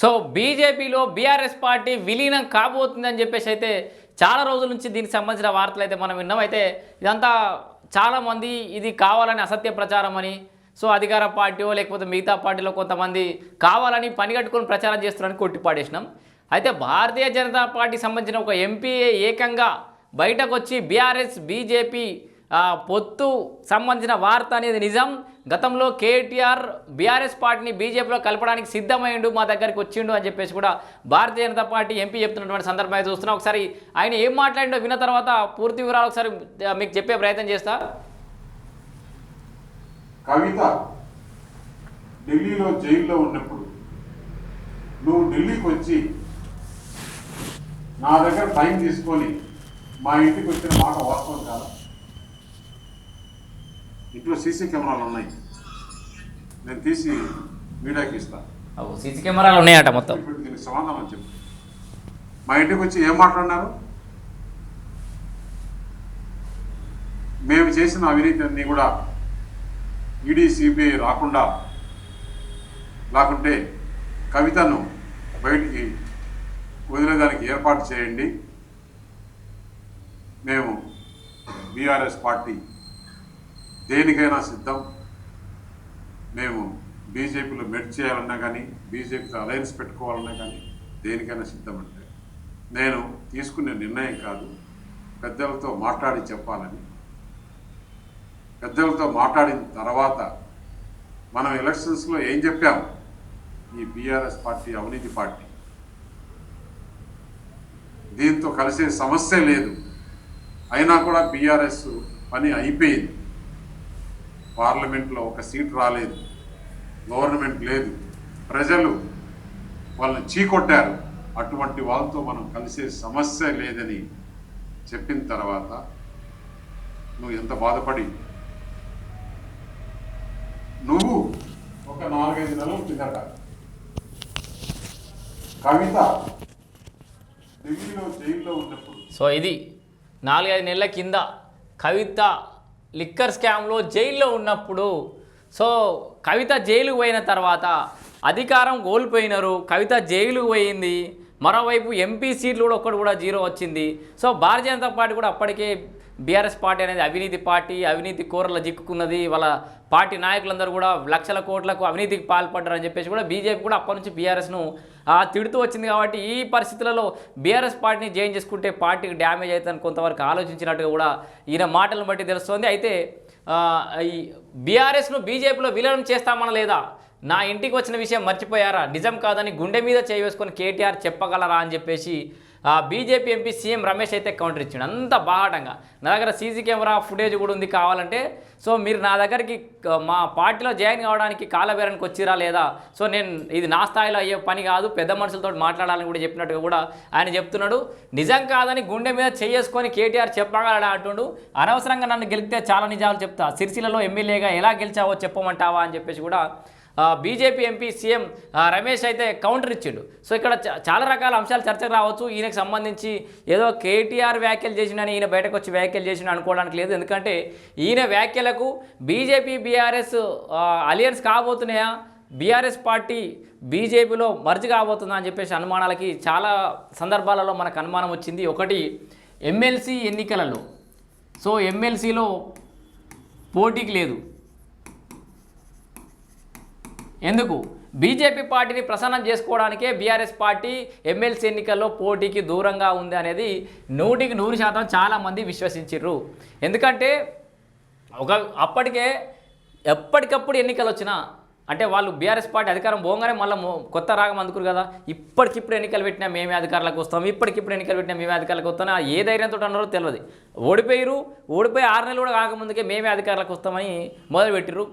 So బీజేపీలో BRS party విలీనం కాబోతుందని చెప్పేసి అయితే చాలా రోజుల నుంచి దీనికి సంబంధించిన వార్తలు అయితే మనం విన్నాం. అయితే ఇదంతా చాలామంది ఇది కావాలని అసత్య ప్రచారం అని సో అధికార పార్టీయో లేకపోతే మిగతా పార్టీలో కొంతమంది కావాలని పని కట్టుకొని ప్రచారం చేస్తున్నారని కొట్టిపాడేసినాం. అయితే భారతీయ జనతా పార్టీ సంబంధించిన ఒక ఎంపీ ఏకంగా బయటకు వచ్చి బీఆర్ఎస్ బీజేపీ పొత్తు సంబంధించిన వార్త అనేది నిజం. గతంలో కేటీఆర్ బీఆర్ఎస్ పార్టీని బీజేపీలో కలపడానికి సిద్ధమైండు మా దగ్గరికి వచ్చిండు అని చెప్పేసి కూడా భారతీయ జనతా పార్టీ ఎంపీ చెప్తున్నటువంటి సందర్భం అయితే చూస్తున్నాం. ఒకసారి ఆయన ఏం మాట్లాడిండో విన్న తర్వాత పూర్తి వివరాలు ఒకసారి మీకు చెప్పే ప్రయత్నం చేస్తా. కవిత ఢిల్లీలో జైల్లో ఉన్నప్పుడు నువ్వు ఢిల్లీకి వచ్చి నా దగ్గర టైం తీసుకొని మా ఇంటికి వచ్చిన మాట వాస్తవం కాదా? ఇంట్లో సీసీ కెమెరాలు ఉన్నాయి. నేను తీసి మీడియాకి ఇస్తాను సీసీ కెమెరాలు ఉన్నాయట మొత్తం. దీనికి సమాధానం చెప్పు. మా ఇంటికి వచ్చి ఏం మాట్లాడినారు? మేము చేసిన అవినీతి అన్నీ కూడా ఈడీ సిబిఐ రాకుండా లేకుంటే కవితను బయటికి వదిలేదానికి ఏర్పాటు చేయండి. మేము బీఆర్ఎస్ పార్టీ దేనికైనా సిద్ధం. మేము బీజేపీలో మెట్ చేయాలన్నా కానీ బీజేపీతో అలయన్స్ పెట్టుకోవాలన్నా కానీ దేనికైనా సిద్ధం అంటే నేను తీసుకునే నిర్ణయం కాదు పెద్దలతో మాట్లాడి చెప్పాలని. పెద్దలతో మాట్లాడిన తర్వాత మనం ఎలక్షన్స్లో ఏం చెప్పాము ఈ బీఆర్ఎస్ పార్టీ అవినీతి పార్టీ. దీంతో కలిసే సమస్య లేదు. అయినా కూడా బీఆర్ఎస్ పని అయిపోయింది. పార్లమెంట్లో ఒక సీట్ రాలేదు. గవర్నమెంట్ లేదు. ప్రజలు వాళ్ళని చీకొట్టారు. అటువంటి వాళ్ళతో మనం కలిసే సమస్య లేదని చెప్పిన తర్వాత నువ్వు ఎంత బాధపడి? నువ్వు ఒక నాలుగైదు నెలలు కిందట కవిత ఢిల్లీలో జైల్లో ఉన్నప్పుడు సో ఇది నాలుగైదు నెలల కింద కవిత లిక్కర్ స్కామ్లో జైల్లో ఉన్నప్పుడు సో కవిత జైలు పోయిన తర్వాత అధికారం కోల్పోయినారు కవిత జైలు పోయింది. మరోవైపు ఎంపీ సీట్లు కూడా ఒక్కడు కూడా జీరో వచ్చింది. సో భారతీయ జనతా పార్టీ కూడా అప్పటికే బీఆర్ఎస్ పార్టీ అనేది అవినీతి పార్టీ అవినీతి కూరలో చిక్కుకున్నది. వాళ్ళ పార్టీ నాయకులందరూ కూడా లక్షల కోట్లకు అవినీతికి పాల్పడ్డారని చెప్పేసి కూడా బీజేపీ కూడా అప్పటి నుంచి బీఆర్ఎస్ను తిడుతూ వచ్చింది కాబట్టి ఈ పరిస్థితులలో బీఆర్ఎస్ పార్టీని జాయిన్ చేసుకుంటే పార్టీకి డ్యామేజ్ అవుతుందని కొంతవరకు ఆలోచించినట్టుగా కూడా ఈయన మాటలను బట్టి తెలుస్తోంది. అయితే ఈ బీఆర్ఎస్ను బీజేపీలో విలీనం చేస్తామన లేదా? నా ఇంటికి వచ్చిన విషయం మర్చిపోయారా? నిజం కాదని గుండె మీద చేయి వేసుకొని కేటీఆర్ చెప్పగలరా అని చెప్పేసి బీజేపీ ఎంపీ సీఎం రమేష్ అయితే కౌంటర్ ఇచ్చిండు. అంత బాహాటంగా. నా దగ్గర సీసీ కెమెరా ఫుటేజ్ కూడా ఉంది కావాలంటే. సో మీరు నా దగ్గరికి మా పార్టీలో జాయిన్ కావడానికి కాలబేరానికి వచ్చిరా లేదా? సో నేను ఇది నా స్థాయిలో అయ్యే పని కాదు. పెద్ద మనుషులతో మాట్లాడాలని కూడా చెప్పినట్టుగా కూడా ఆయన చెప్తున్నాడు. నిజం కాదని గుండె మీద చేసుకొని కేటీఆర్ చెప్పగలడా అంటుండు. అనవసరంగా నన్ను గెలిపితే చాలా నిజాలు చెప్తా. సిరిసిల్లలో ఎమ్మెల్యేగా ఎలా గెలిచావో చెప్పమంటావా అని చెప్పేసి కూడా బీజేపీ ఎంపీ సీఎం రమేష్ అయితే కౌంటర్ ఇచ్చిండు. సో ఇక్కడ చా- చాలా రకాల అంశాలు చర్చకు రావచ్చు. ఈయనకు సంబంధించి ఏదో కేటీఆర్ వ్యాఖ్యలు చేసినని ఈయన బయటకు వచ్చి వ్యాఖ్యలు చేసిన అనుకోవడానికి లేదు. ఎందుకంటే ఈయన వ్యాఖ్యలకు బీజేపీ బీఆర్ఎస్ అలియన్స్ కాబోతున్నాయా? బీఆర్ఎస్ పార్టీ బీజేపీలో మర్జ్ కాబోతుందా అని చెప్పేసి అనుమానాలకి చాలా సందర్భాలలో మనకు అనుమానం వచ్చింది. ఒకటి ఎమ్మెల్సీ ఎన్నికలలో. సో ఎమ్మెల్సీలో పోటీకి లేదు. ఎందుకు? బీజేపీ పార్టీని ప్రసన్నం చేసుకోవడానికే బీఆర్ఎస్ పార్టీ ఎమ్మెల్సీ ఎన్నికల్లో పోటీకి దూరంగా ఉంది అనేది నూటికి నూరు శాతం చాలామంది విశ్వసించారు ఎందుకంటే ఒక అప్పటికే ఎప్పటికప్పుడు ఎన్నికలు వచ్చినా అంటే వాళ్ళు బీఆర్ఎస్ పార్టీ అధికారం పోగానే మళ్ళీ కొత్త రాగం అందుకురు కదా. ఇప్పటికిప్పుడు ఎన్నికలు పెట్టినా మేమే అధికారులకు వస్తాం ఇప్పటికిప్పుడు ఎన్నికలు పెట్టినా మేమే అధికారులకు వస్తాం ఏ ధైర్యంతో అన్నారో తెలియదు ఓడిపోయారు ఓడిపోయి ఆరు నెలలు కూడా కాకముందుకే మేమే అధికారులకు వస్తామని మొదలుపెట్టిరు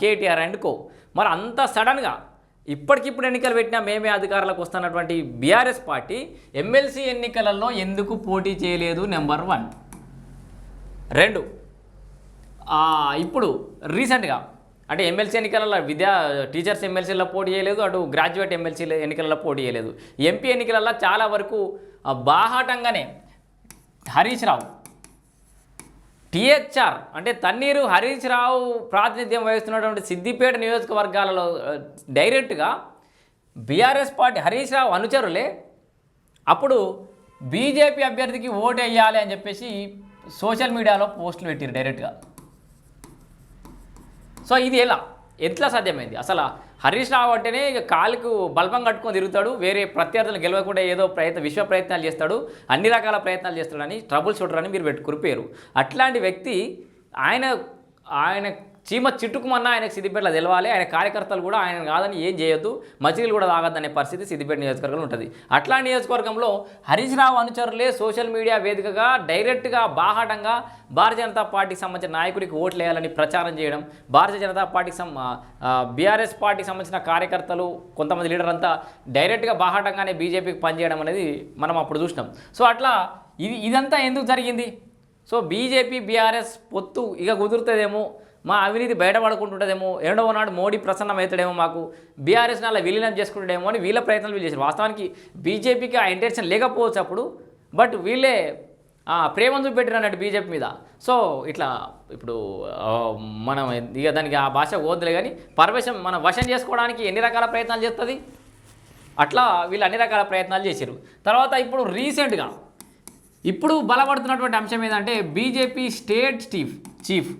కేటీఆర్ అండ్ కో. మరి అంత సడన్గా ఇప్పటికిప్పుడు ఎన్నికలు పెట్టినా మేమే అధికారులకు వస్తున్నటువంటి బీఆర్ఎస్ పార్టీ ఎమ్మెల్సీ ఎన్నికలలో ఎందుకు పోటీ చేయలేదు నెంబర్ వన్. రెండు ఇప్పుడు రీసెంట్గా అంటే ఎమ్మెల్సీ ఎన్నికలలో విద్యా టీచర్స్ ఎమ్మెల్సీలో పోటీ చేయలేదు అటు గ్రాడ్యుయేట్ ఎమ్మెల్సీ ఎన్నికలలో పోటీ చేయలేదు. ఎంపీ ఎన్నికలలో చాలా వరకు బాహాటంగానే హరీష్ రావు టిహెచ్ఆర్ అంటే తన్నీరు హరీష్ రావు ప్రాతినిధ్యం వహిస్తున్నటువంటి సిద్దిపేట నియోజకవర్గాలలో డైరెక్ట్గా బీఆర్ఎస్ పార్టీ హరీష్ రావు అనుచరులే. అప్పుడు బీజేపీ అభ్యర్థికి ఓటు వేయాలి అని చెప్పేసి సోషల్ మీడియాలో పోస్టులు పెట్టారు డైరెక్ట్గా. సో ఇది ఎలా? ఎట్లా సాధ్యమైంది? అసలు హరీష్ రావు అంటేనే ఇక కాలుకు బల్బం కట్టుకొని తిరుగుతాడు వేరే ప్రత్యర్థులు గెలవకుండా ఏదో ప్రయత్న విశ్వ ప్రయత్నాలు చేస్తాడు అన్ని రకాల ప్రయత్నాలు చేస్తాడని ట్రబుల్ షూటర్ అని మీరు పెట్టుకుని పేరు. అట్లాంటి వ్యక్తి ఆయన ఆయన చీమ చిట్టుకుమన్నా ఆయనకు సిద్దిపేటలో తెలవాలి. ఆయన కార్యకర్తలు కూడా ఆయన కాదని ఏం చేయొద్దు. మచిలీలు కూడా తాగద్దనే పరిస్థితి సిద్దిపేట నియోజకవర్గంలో ఉంటుంది. అట్లాంటి నియోజకవర్గంలో హరీష్ రావు అనుచరులే సోషల్ మీడియా వేదికగా డైరెక్ట్గా బాహాటంగా భారతీయ జనతా పార్టీకి సంబంధించిన నాయకుడికి ఓట్లు వేయాలని ప్రచారం చేయడం భారతీయ జనతా పార్టీకి సం బీఆర్ఎస్ పార్టీకి సంబంధించిన కార్యకర్తలు కొంతమంది లీడర్ అంతా డైరెక్ట్గా బాహాటంగానే బీజేపీకి పనిచేయడం అనేది మనం అప్పుడు చూసినాం. సో అట్లా ఇది ఇదంతా ఎందుకు జరిగింది? సో బీజేపీ బీఆర్ఎస్ పొత్తు ఇక కుదురుతుందేమో. మా అవినీతి బయటపడుకుంటుంటుందేమో రెండవ నాడు మోడీ ప్రసన్నమవుతాడేమో మాకు బీఆర్ఎస్ అలా విలీనం చేసుకుంటాడేమో అని వీళ్ళ ప్రయత్నాలు వీళ్ళు చేశారు. వాస్తవానికి బీజేపీకి ఆ ఇంటెన్షన్ లేకపోవచ్చు అప్పుడు బట్ వీళ్ళే ప్రేమను చూపెట్టారు అన్నట్టు బీజేపీ మీద. సో ఇట్లా ఇప్పుడు మనం ఇక దానికి ఆ భాష ఓదులే కానీ పరవేశం మనం వశం చేసుకోవడానికి ఎన్ని రకాల ప్రయత్నాలు చేస్తుంది? అట్లా వీళ్ళు అన్ని రకాల ప్రయత్నాలు చేశారు. తర్వాత ఇప్పుడు రీసెంట్గా ఇప్పుడు బలపడుతున్నటువంటి అంశం ఏంటంటే BJP state chief chief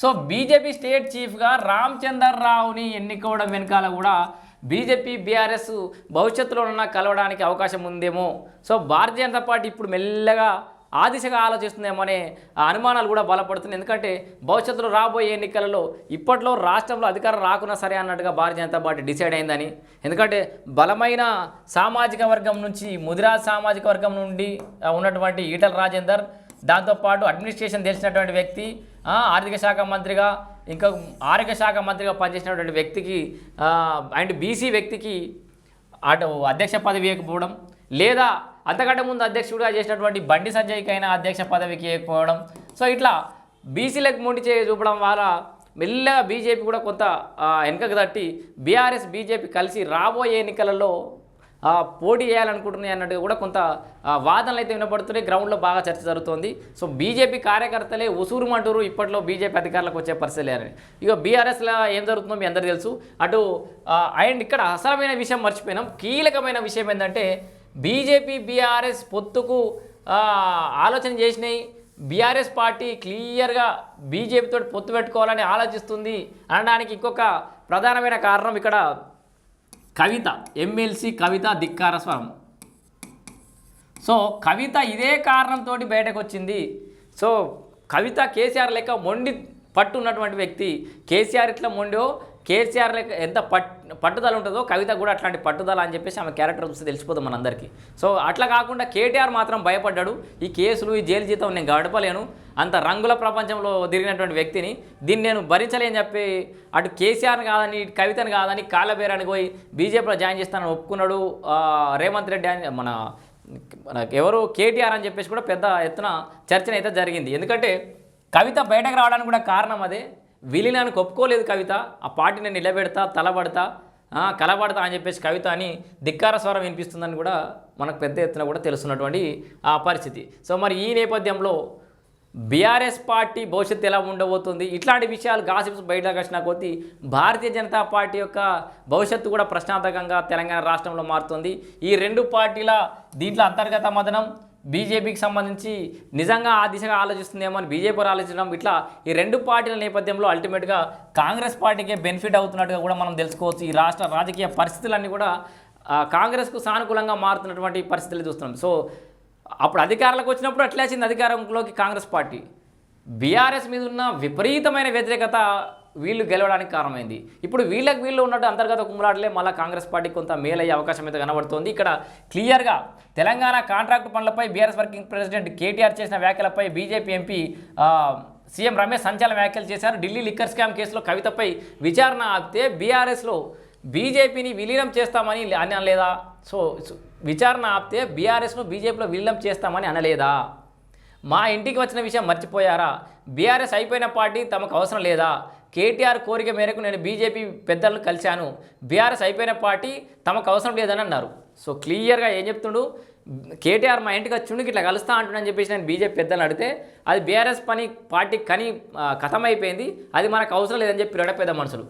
so BJP state చీఫ్గా రామచందర్ రావుని ఎన్నుకోవడం వెనకాల కూడా బీజేపీ బీఆర్ఎస్ భవిష్యత్తులో ఉన్న కలవడానికి అవకాశం ఉందేమో. సో భారతీయ జనతా పార్టీ ఇప్పుడు మెల్లగా ఆ దిశగా ఆలోచిస్తుందేమో అనే అనుమానాలు కూడా బలపడుతున్నాయి. ఎందుకంటే భవిష్యత్తులో రాబోయే ఎన్నికలలో ఇప్పట్లో రాష్ట్రంలో అధికారం రాకున్నా సరే అన్నట్టుగా భారతీయ జనతా పార్టీ డిసైడ్ అయిందని. ఎందుకంటే బలమైన సామాజిక వర్గం నుంచి ముదిరాజ్ సామాజిక వర్గం నుండి ఉన్నటువంటి ఈటల రాజేందర్ దాంతోపాటు అడ్మినిస్ట్రేషన్ తెలిసినటువంటి వ్యక్తి ఆర్థిక శాఖ మంత్రిగా ఇంకా ఆరోగ్య శాఖ మంత్రిగా పనిచేసినటువంటి వ్యక్తికి అండ్ బీసీ వ్యక్తికి అటు అధ్యక్ష పదవి ఇవ్వకపోవడం లేదా అంతకంటే ముందు అధ్యక్షుడిగా చేసినటువంటి బండి సంజయ్కైనా అధ్యక్ష పదవికి ఇవ్వకపోవడం. సో ఇట్లా బీసీలకు మొండి చేయి చూపడం వల్ల మెల్లగా బీజేపీ కూడా కొంత వెనుకకు తట్టి బీఆర్ఎస్ బీజేపీ కలిసి రాబోయే ఎన్నికలలో పోటీ చేయాలనుకుంటున్నాయి అన్నట్టుగా కూడా కొంత వాదనలు అయితే వినపడుతున్నాయి. గ్రౌండ్లో బాగా చర్చ జరుగుతోంది. సో బీజేపీ కార్యకర్తలే ఉసూరుమంటూరు ఇప్పట్లో బీజేపీ అధికారులకు వచ్చే పరిస్థితి లేరని. ఇక బీఆర్ఎస్లో ఏం జరుగుతుందో మీ అందరికీ తెలుసు. అటు అండ్ ఇక్కడ అసలమైన విషయం మర్చిపోయినాం. కీలకమైన విషయం ఏంటంటే బీజేపీ బీఆర్ఎస్ పొత్తుకు ఆలోచన చేసినాయి. బీఆర్ఎస్ పార్టీ క్లియర్గా బీజేపీతో పొత్తు పెట్టుకోవాలని ఆలోచిస్తుంది అనడానికి ఇంకొక ప్రధానమైన కారణం ఇక్కడ కవిత ఎమ్మెల్సీ కవిత ధిక్కార స్వరం. సో కవిత ఇదే కారణంతో బయటకు వచ్చింది సో కవిత కేసీఆర్ లెక్క మొండి పట్టు ఉన్నటువంటి వ్యక్తి కేసీఆర్ ఇట్లా మొండో కేసీఆర్ లెక్క ఎంత పట్ పట్టుదల ఉంటుందో కవిత కూడా అట్లాంటి పట్టుదల అని చెప్పేసి ఆమె క్యారెక్టర్ చూస్తే తెలిసిపోతుంది మనందరికీ. సో అట్లా కాకుండా కేటీఆర్ మాత్రం భయపడ్డాడు. ఈ కేసులు ఈ జైలు జీతం నేను గడపలేను. అంత రంగుల ప్రపంచంలో తిరిగినటువంటి వ్యక్తిని దీన్ని నేను భరించలేని చెప్పి అటు కేసీఆర్ని కాదని కవితను కాదని కాళ్ళబేరానికి పోయి బీజేపీలో జాయిన్ చేస్తానని ఒప్పుకున్నాడు రేవంత్ రెడ్డి అని మన ఎవరు కేటీఆర్ అని చెప్పేసి కూడా పెద్ద ఎత్తున చర్చన అయితే జరిగింది. ఎందుకంటే కవిత బయటకు రావడానికి కూడా కారణం అదే. విలీనానికి ఒప్పుకోలేదు కవిత. ఆ పార్టీని నిలబెడతా తలబడతా కలబడతా అని చెప్పేసి కవిత అని ధిక్కార స్వరం వినిపిస్తుందని కూడా మనకు పెద్ద ఎత్తున కూడా తెలుస్తున్నటువంటి ఆ పరిస్థితి. సో మరి ఈ నేపథ్యంలో బీఆర్ఎస్ పార్టీ భవిష్యత్తు ఎలా ఉండబోతుంది? ఇట్లాంటి విషయాలు గాసిప్స్ బయటకు వచ్చిన కొద్దీ భారతీయ జనతా పార్టీ యొక్క భవిష్యత్తు కూడా ప్రశ్నార్థకంగా తెలంగాణ రాష్ట్రంలో మారుతుంది. ఈ రెండు పార్టీల దీంట్లో అంతర్గత మదనం బీజేపీకి సంబంధించి నిజంగా ఆ దిశగా ఆలోచిస్తుందేమో అని బీజేపీ ఆలోచించడం ఇట్లా ఈ రెండు పార్టీల నేపథ్యంలో అల్టిమేట్గా కాంగ్రెస్ పార్టీకే బెనిఫిట్ అవుతున్నట్టుగా కూడా మనం తెలుసుకోవచ్చు. ఈ రాష్ట్ర రాజకీయ పరిస్థితులన్నీ కూడా కాంగ్రెస్కు సానుకూలంగా మారుతున్నటువంటి పరిస్థితులు చూస్తున్నాం. సో అప్పుడు అధికారంలోకి వచ్చినప్పుడు అట్లే వచ్చింది అధికారంలోకి కాంగ్రెస్ పార్టీ. బీఆర్ఎస్ మీద ఉన్న విపరీతమైన వ్యతిరేకత వీళ్ళు గెలవడానికి కారణమైంది. ఇప్పుడు వీళ్ళకి వీళ్ళు ఉన్నట్టు అంతర్గత కుమ్మలాటలే మళ్ళీ కాంగ్రెస్ పార్టీ కొంత మేలయ్యే అవకాశం అయితే కనబడుతోంది. ఇక్కడ క్లియర్గా తెలంగాణ కాంట్రాక్టు పనులపై బీఆర్ఎస్ వర్కింగ్ ప్రెసిడెంట్ కేటీఆర్ చేసిన వ్యాఖ్యలపై బీజేపీ ఎంపీ సీఎం రమేష్ సంచలన వ్యాఖ్యలు చేశారు. ఢిల్లీ లిక్కర్ స్కామ్ కేసులో కవితపై విచారణ ఆపితే బీఆర్ఎస్లో బీజేపీని విలీనం చేస్తామని అని అనలేదా? సో సో విచారణ ఆపితే బీఆర్ఎస్ను బీజేపీలో విలీనం చేస్తామని అనలేదా? మా ఇంటికి వచ్చిన విషయం మర్చిపోయారా? బీఆర్ఎస్ అయిపోయిన పార్టీ తమకు అవసరం లేదా? కేటీఆర్ కోరిక మేరకు నేను బీజేపీ పెద్దలను కలిశాను. బీఆర్ఎస్ అయిపోయిన పార్టీ తమకు అవసరం లేదని అన్నారు. సో క్లియర్గా ఏం చెప్తుండు? కేటీఆర్ మా ఇంటికి వచ్చిండు ఇట్లా కలుస్తా అంటున్నాను చెప్పేసి నేను బీజేపీ పెద్దలను అడిగితే అది బీఆర్ఎస్ పని పార్టీ కని కథమైపోయింది. అయిపోయింది అది మనకు అవసరం లేదని చెప్పి పెద్ద మనుషులు.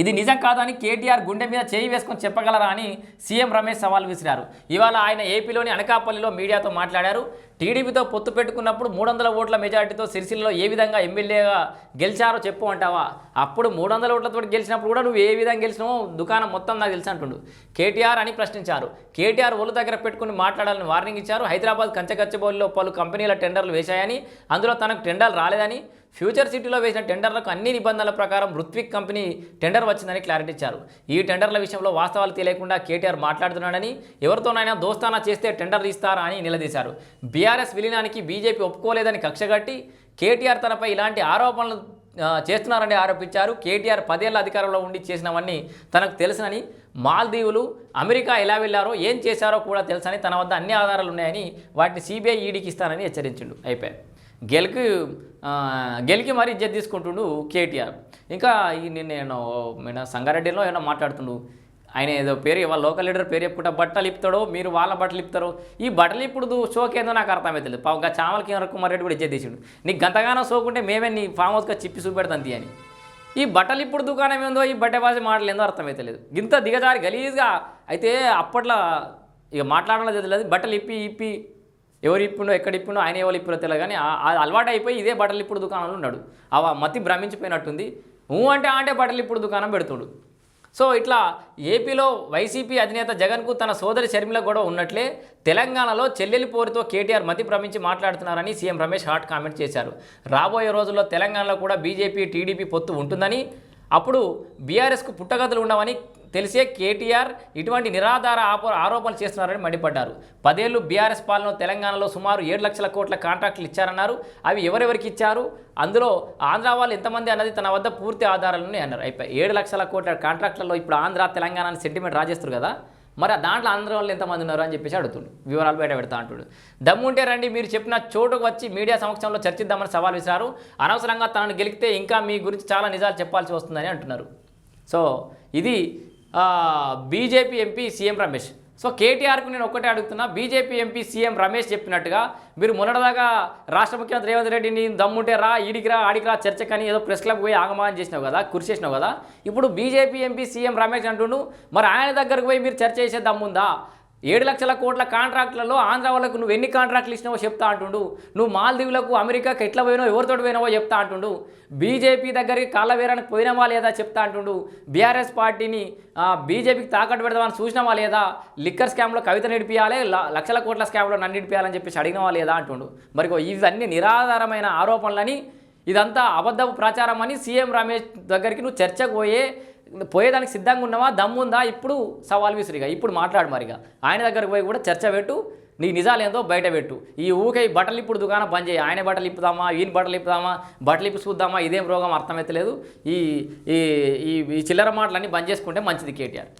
ఇది నిజం కాదని కేటీఆర్ గుండె మీద చేయి వేసుకొని చెప్పగలరా అని సీఎం రమేష్ సవాల్ విసిరారు. ఇవాళ ఆయన ఏపీలోని అనకాపల్లిలో మీడియాతో మాట్లాడారు. టీడీపీతో పొత్తు పెట్టుకున్నప్పుడు మూడు వందల ఓట్ల మెజార్టీతో సిరిసిల్లలో ఏ విధంగా ఎమ్మెల్యేగా గెలిచారో చెప్పు అంటావా? అప్పుడు మూడు వందల ఓట్లతో గెలిచినప్పుడు కూడా నువ్వు ఏ విధంగా గెలిచినావో దుకాణం మొత్తం నాకు తెలిసి అంటుండు. కేటీఆర్ అని ప్రశ్నించారు. కేటీఆర్ ఒళ్ళు దగ్గర పెట్టుకుని మాట్లాడాలని వార్నింగ్ ఇచ్చారు. హైదరాబాద్ కంచగచ్చబౌలిలో పలు కంపెనీల టెండర్లు వేశాయని అందులో తనకు టెండర్లు రాలేదని ఫ్యూచర్ సిటీలో వేసిన టెండర్లకు అన్ని నిబంధనల ప్రకారం రుత్విక్ కంపెనీ టెండర్ వచ్చిందని క్లారిటీ ఇచ్చారు. ఈ టెండర్ల విషయంలో వాస్తవాలు తెలియకుండా కేటీఆర్ మాట్లాడుతున్నాడని ఎవరితోనైనా దోస్తానా చేస్తే టెండర్ ఇస్తారా అని నిలదీశారు. బీఆర్ఎస్ విలీనానికి బీజేపీ ఒప్పుకోలేదని కక్షగట్టి కేటీఆర్ తనపై ఇలాంటి ఆరోపణలు చేస్తున్నారని ఆరోపించారు. కేటీఆర్ పదేళ్ళ అధికారంలో ఉండి చేసినవన్నీ తనకు తెలుసునని మాల్దీవులు అమెరికా ఎలా వెళ్ళారో ఏం చేశారో కూడా తెలుసని తన వద్ద అన్ని ఆధారాలు ఉన్నాయని వాటిని సిబిఐ ఈడీకి ఇస్తానని హెచ్చరించిండు. అయిపోయాయి గెలికి గెలికి మరీ ఇజ్జత్ తీసుకుంటుండు కేటీఆర్. ఇంకా ఈ నిన్న నేను సంగారెడ్డిలో ఏమైనా మాట్లాడుతుండు? ఆయన ఏదో పేరు వాళ్ళ లోకల్ లీడర్ పేరు చెప్పుకుంటా బట్టలు ఇప్పుతాడో మీరు వాళ్ళ బట్టలు ఇప్పుతారో ఈ బట్టలు ఇప్పుడు షోక్ నాకు అర్థమవుతుంది చామల చామలకి కుమార్ రెడ్డి కూడా ఇజ్జత్ తీసిండు. నీకు గంతగానో షోకుంటే మేమే నీ ఫామ్ హౌస్గా చిప్పి చూపెడతాం తీ అని. ఈ బట్టలు ఇప్పుడు దుకాణం ఏందో ఈ బట్టెబాజీ మాటలు ఏందో అర్థమవుతలేదు ఇంత దిగజారి గలీజ్గా అయితే అప్పట్లో ఇక మాట్లాడాలో తెలియదు బట్టలు ఇప్పి ఇప్పి. ఎవరు ఇప్పిండో ఎక్కడ ఇప్పుడో ఆయన ఎవరు ఇప్పిరో తెలియదు కానీ ఆ- అలవాటు అయిపోయి ఇదే బట్టలు ఇప్పుడు దుకాణంలో ఉన్నాడు. అవ మతి భ్రమించిపోయినట్టుంది. ఊ అంటే ఆ అంటే బట్టలు ఇప్పుడు దుకాణం పెడుతుడు. సో ఇట్లా ఏపీలో వైసీపీ అధినేత జగన్కు తన సోదరి షర్మిల గొడవ ఉన్నట్లే తెలంగాణలో చెల్లెలి పోరుతో కేటీఆర్ మతి భ్రమించి మాట్లాడుతున్నారని సీఎం రమేష్ హాట్ కామెంట్ చేశారు. రాబోయే రోజుల్లో తెలంగాణలో కూడా బీజేపీ టీడీపీ పొత్తు ఉంటుందని అప్పుడు బీఆర్ఎస్కు పుట్టగతులు ఉండవని తెలిసే కేటీఆర్ ఇటువంటి నిరాధార ఆపో ఆరోపణలు చేస్తున్నారని మండిపడ్డారు. పదేళ్ళు బీఆర్ఎస్ పాలన తెలంగాణలో సుమారు ఏడు లక్షల కోట్ల కాంట్రాక్టులు ఇచ్చారన్నారు. అవి ఎవరెవరికి ఇచ్చారు? అందులో ఆంధ్ర వాళ్ళు ఎంతమంది అన్నది తన వద్ద పూర్తి ఆధారాలు అన్నారు. అయిపోయి ఏడు లక్షల కోట్ల కాంట్రాక్టులలో ఇప్పుడు ఆంధ్ర తెలంగాణ అని సెంటిమెంట్ రాజేస్తారు కదా? మరి ఆ దాంట్లో ఆంధ్ర వాళ్ళు ఎంతమంది ఉన్నారు అని చెప్పేసి అడుగుతుండు. వివరాలు బయట పెడతా అంటుడు. దమ్ముంటే రండి మీరు చెప్పిన చోటుకు వచ్చి మీడియా సమక్షంలో చర్చిద్దామని సవాల్ విసిరారు. అనవసరంగా తనను గెలిస్తే ఇంకా మీ గురించి చాలా నిజాలు చెప్పాల్సి వస్తుందని అంటున్నారు. సో ఇది BJP MP CM Ramesh. So కేటీఆర్కు నేను ఒక్కటే అడుగుతున్నా బీజేపీ ఎంపీ సీఎం రమేష్ చెప్పినట్టుగా మీరు మొన్నటిదాకా రాష్ట్ర ముఖ్యమంత్రి రేవంత్ రెడ్డిని దమ్ముంటే రా ఈడికి రా ఆడికి రా చర్చకని ఏదో ప్రెస్ క్లబ్ పోయి ఆగమానం చేసినావు కదా కృషి చేసినావు కదా ఇప్పుడు బీజేపీ ఎంపీ సీఎం రమేష్ అంటుండు మరి ఆయన దగ్గరకు పోయి మీరు చర్చ చేసే దమ్ముందా? ఏడు లక్షల కోట్ల కాంట్రాక్టులలో ఆంధ్ర వాళ్ళకు నువ్వు ఎన్ని కాంట్రాక్ట్లు ఇచ్చినావో చెప్తా అంటుండు. నువ్వు మాల్దీవులకు అమెరికాకి ఎట్లా పోయినావో ఎవరితో పోయినావో చెప్తా అంటుండు. బీజేపీ దగ్గరికి కాళ్ళవేరానికి పోయినావా లేదా చెప్తా అంటుండు. బీఆర్ఎస్ పార్టీని బీజేపీకి తాకట్టు పెడదామని చూసినావా లేదా? లిక్కర్ స్కామ్లో కవిత నడిపించాలి లక్షల కోట్ల స్కామ్లో నన్ను నడిపించాలని చెప్పేసి అడిగినవా లేదా అంటుండు. మరి ఇవన్నీ నిరాధారమైన ఆరోపణలని ఇదంతా అబద్ధపు ప్రచారం అని సీఎం రమేష్ దగ్గరికి నువ్వు చర్చకు పోయే పోయేదానికి సిద్ధంగా ఉన్నావా? దమ్ముందా? ఇప్పుడు సవాల్ విసిరిగా. ఇప్పుడు మాట్లాడు మరిగా. ఆయన దగ్గరకు పోయి కూడా చర్చ పెట్టు. నీ నిజాలు ఏందో బయట పెట్టు. ఈ ఊకే ఈ బట్టలు ఇప్పుడు దుకాణం బంద్ చేయి. ఆయన బట్టలు ఇప్పుదామా? ఈయన బట్టలు ఇప్పుదామా? బట్టలు ఇప్పి చూద్దామా? ఇదేం రోగం? అర్థమైతలేదు. ఈ ఈ- ఈ చిల్లర మాటలన్నీ బంద్ చేసుకుంటే మంచిది కేటీఆర్.